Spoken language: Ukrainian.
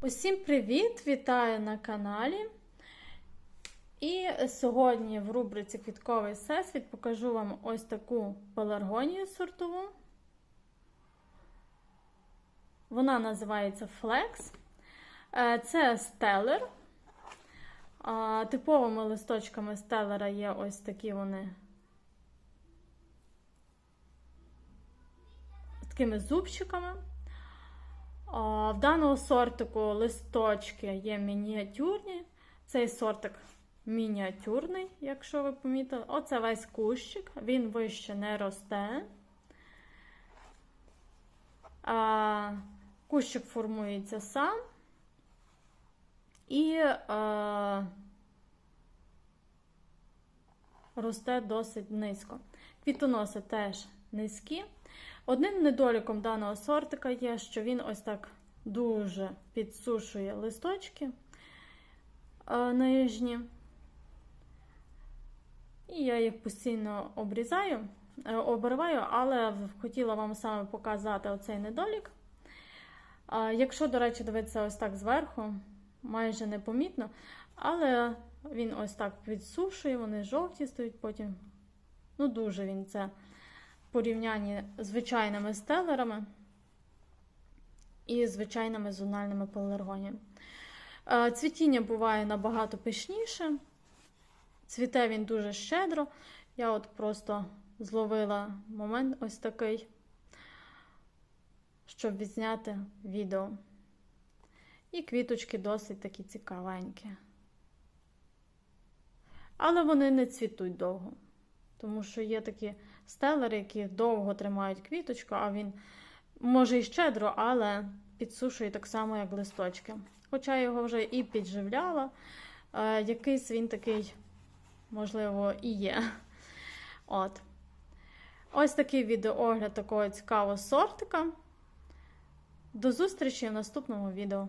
Усім привіт! Вітаю на каналі. І сьогодні в рубриці Квітковий всесвіт покажу вам ось таку пеларгонію сортову. Вона називається Flex. Е, Це стелер. Типовими листочками стелера є ось такі вони. Такими зубчиками. В даного сортику листочки є мініатюрні. Цей сортик мініатюрний, якщо ви помітили. Оце весь кущик, він вище не росте. Кущик формується сам. І росте досить низько. Квітоноси теж низькі. Одним недоліком даного сортика є, що він ось так дуже підсушує листочки е, нижні. І я їх постійно обрізаю, е, обриваю, але хотіла вам саме показати оцей недолік. Е, Якщо, до речі, дивитися ось так зверху, майже непомітно, але він ось так підсушує, вони жовті стають потім. Ну, дуже він це порівнянні з звичайними стелерами і звичайними зональними пеларгоніями. Е, Цвітіння буває набагато пишніше. Цвіте він дуже щедро. Я от просто зловила момент ось такий, щоб відзняти відео. І квіточки досить такі цікавенькі. Але вони не цвітуть довго. Тому що є такі стелери, які довго тримають квіточку, а він може і щедро, але підсушує так само, як листочки. Хоча я його вже і підживляла, е, якийсь він такий, можливо, і є. От. Ось такий відеоогляд такого цікавого сортика. До зустрічі в наступному відео.